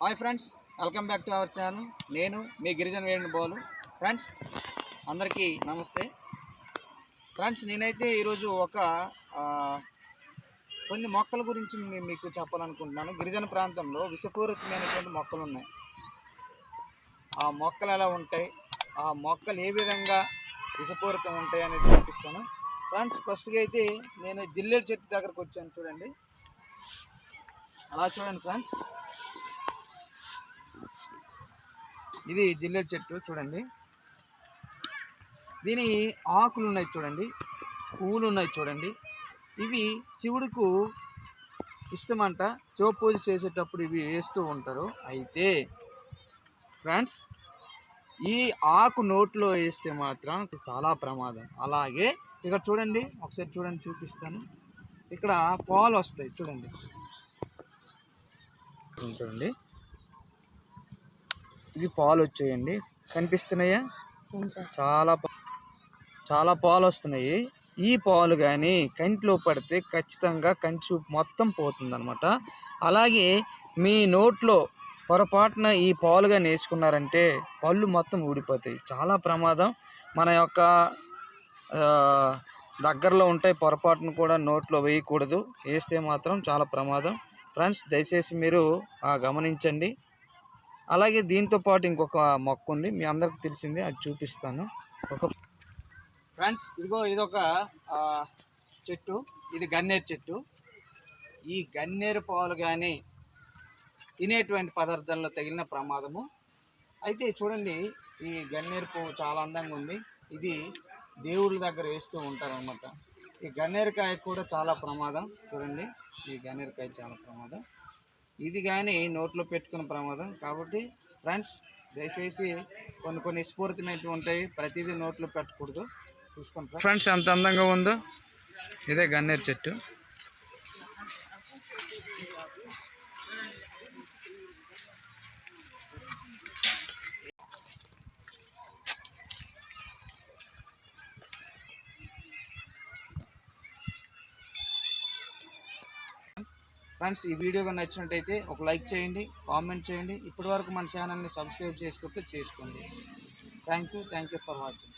Hi friends welcome back to our channel. నేను మీ గిరిజన వేణు బోలు. ఫ్రెండ్స్ అందరికీ నమస్తే. ఫ్రెండ్స్ నేనైతే ఈరోజు ఒక కొన్ని మొక్కల గురించి మీకు చెప్పాలనుకుంటున్నాను. గిరిజన ప్రాంతంలో విషపూరితమైనటువంటి మొక్కలు ఉన్నాయి. ఆ మొక్కలు ఎలా ఉంటాయి? ఆ మొక్కలు ఏ విధంగా విషపూరితం ఉంటాయి అనేది చూపిస్తాను. ఫ్రెండ్స్ ఫస్ట్గా అయితే నేను జిల్లేడు చెట్టు దగ్గరకు వచ్చాను చూడండి. అలా చూడండి ఫ్రెండ్స్. ఇది జిల్లెట్ చెట్టు చూడండి. దీని ఆకులు ఉన్నాయి చూడండి. పువ్వులు ఉన్నాయి చూడండి. ఇవి శివుడుకు ఇష్టమంట. శివపూజ చేసేటప్పుడు ఇవి వేస్తూ ఉంటారు. అయితే ఫ్రెండ్స్ ఈ ఆకు నోట్లో వేస్తే మాత్రం చాలా ప్రమాదం. అలాగే ఇక్కడ చూడండి ఒకసారి చూడండి చూపిస్తాను. ఇక్కడ పాలు వస్తాయి చూడండి. చూడండి. ఇవి పాలు వచ్చాయండి కనిపిస్తున్నాయా చాలా చాలా పాలు వస్తున్నాయి ఈ పాలు కానీ కంటిలో పడితే ఖచ్చితంగా కంటి చూపు మొత్తం పోతుందన్నమాట. అలాగే మీ నోట్లో పొరపాటున ఈ పాలు కానీ వేసుకున్నారంటే పళ్ళు మొత్తం ఊడిపోతాయి. చాలా ప్రమాదం. మన యొక్క దగ్గరలో ఉంటాయి పొరపాటును కూడా నోట్లో వేయకూడదు. వేస్తే మాత్రం చాలా ప్రమాదం. ఫ్రెండ్స్ దయచేసి మీరు ఆ, గమనించండి. అలాగే దీంతో పాటు ఇంకొక మొక్క ఉంది. మీ అందరికి తెలిసింది అది చూపిస్తాను. ఒక ఫ్రెండ్స్ ఇదిగో ఇదొక చెట్టు. ఇది గన్నేరు చెట్టు. ఈ గన్నేరు పాలు కానీ తినేటువంటి పదార్థాల్లో తగిలిన ప్రమాదము. అయితే చూడండి ఈ గన్నేరు పువ్వు చాలా అందంగా ఉంది. ఇది దేవుళ్ళ దగ్గర వేస్తూ ఉంటారనమాట ఈ గన్నేరుకాయ కూడా చాలా ప్రమాదం. చూడండి ఈ గన్నేరుకాయ చాలా ప్రమాదం. ఇది కానీ నోట్లో పెట్టుకున్న ప్రమాదం. కాబట్టి ఫ్రెండ్స్ దయచేసి కొన్ని కొన్ని స్ఫూర్తిమైనవి ఉంటాయి. ప్రతిదీ నోట్లో పెట్టకూడదు. చూసుకుంటాం ఫ్రెండ్స్ ఎంత అందంగా ఉందో. ఇదే గన్నేరు చెట్టు. ఫ్రెండ్స్ ఈ వీడియో నచ్చినట్టయితే ఒక లైక్ చేయండి కామెంట్ చేయండి. ఇప్పటి వరకు మన ఛానల్ని సబ్స్క్రైబ్ చేసుకుంటే చేసుకోండి. Thank you thank you for watching